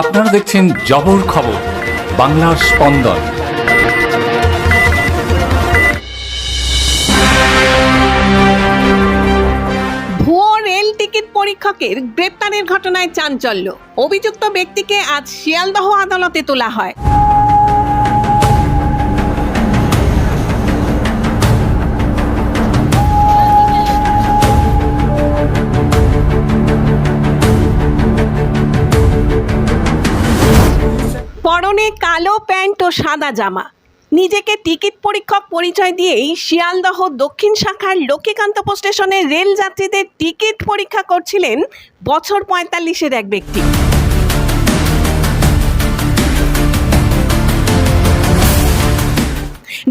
আপনারা দেখছেন জবর খবর, বাংলার স্পন্দন। ভুয়ো রেল টিকিট পরীক্ষকের গ্রেপ্তারের ঘটনায় চাঞ্চল্য। অভিযুক্ত ব্যক্তিকে আজ শিয়ালদহ আদালতে তোলা হয়। পরনে কালো প্যান্ট ও সাদা জামা। নিজেকে টিকিট পরীক্ষক পরিচয় দিয়েই শিয়ালদহ দক্ষিণ শাখার লক্ষ্মীকান্তপ স্টেশনে রেল যাত্রীদের টিকিট পরীক্ষা করছিলেন বছর পঁয়তাল্লিশের এক ব্যক্তি।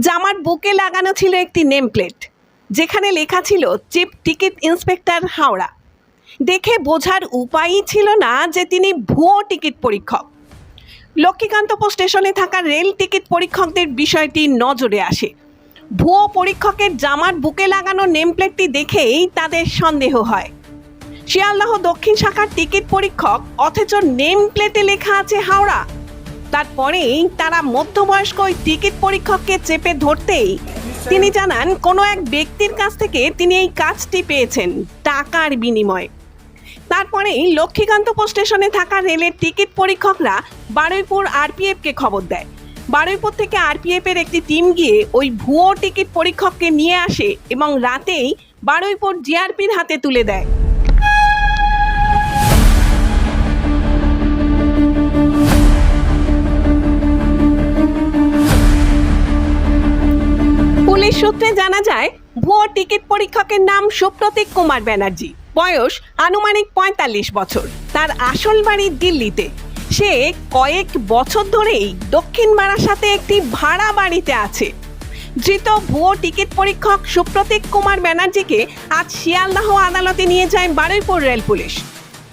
জামার বুকে লাগানো ছিল একটি নেম প্লেট যেখানে লেখা ছিল চিফ টিকিট ইন্সপেক্টর হাওড়া। দেখে বোঝার উপায়ই ছিল না যে তিনি ভুয়ো টিকিট পরীক্ষক। লক্ষ্মীকান্তপুর স্টেশনে থাকা রেল টিকিট পরীক্ষকদের বিষয়টি নজরে আসে। ভুয়ো পরীক্ষকের জামার বুকে লাগানো নেমপ্লেটটি দেখেই তাদের সন্দেহ হয়। শিয়ালদাহ দক্ষিণ শাখার টিকিট পরীক্ষক, অথচ নেম প্লেটে লেখা আছে হাওড়া। তারপরেই তারা মধ্যবয়স্ক ওই টিকিট পরীক্ষককে চেপে ধরতেই তিনি জানান, কোনো এক ব্যক্তির কাছ থেকে তিনি এই কাজটি পেয়েছেন, টাকার বিনিময়ে। তারপরেই লক্ষ্মীকান্তপুর স্টেশনে থাকা রেলের টিকিট পরীক্ষকরা বারুইপুর আরপিএফকে খবর দেয়। বারুইপুর থেকে আরপিএফ এর একটি টিম গিয়ে ওই ভুয়ো টিকিট পরীক্ষককে নিয়ে আসে এবং রাতেই বারুইপুর জিআরপির হাতে তুলে দেয়। পুলিশ সূত্রে জানা যায়, ভুয়ো টিকিট পরীক্ষকের নাম সুপ্রতীক কুমার ব্যানার্জি। বয়স আনুমানিক পঁয়তাল্লিশ বছর। তার আসল বাড়ি দিল্লিতে। সে কয়েক বছর ধরেই দক্ষিণ বারাসাতে একটি ভাড়া বাড়িতে আছে। ধৃত ভুয়ো টিকিট পরীক্ষক সুপ্রতীক কুমার ব্যানার্জিকে আজ শিয়ালদাহ আদালতে নিয়ে যায় বারুইপুর রেল পুলিশ।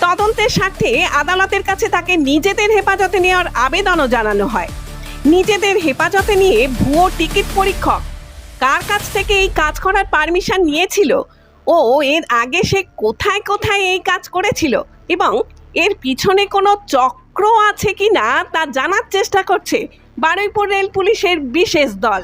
তদন্তের স্বার্থে আদালতের কাছে তাকে নিজেদের হেফাজতে নেওয়ার আবেদনও জানানো হয়। নিজেদের হেফাজতে নিয়ে ভুয়ো টিকিট পরীক্ষক কার কাছ থেকে এই কাজ করার পারমিশন নিয়েছিল ও এর আগে সে কোথায় কোথায় এই কাজ করেছিল এবং এর পিছনে কোনো চক্র আছে কি না তা জানার চেষ্টা করছে বারুইপুর রেল পুলিশের বিশেষ দল।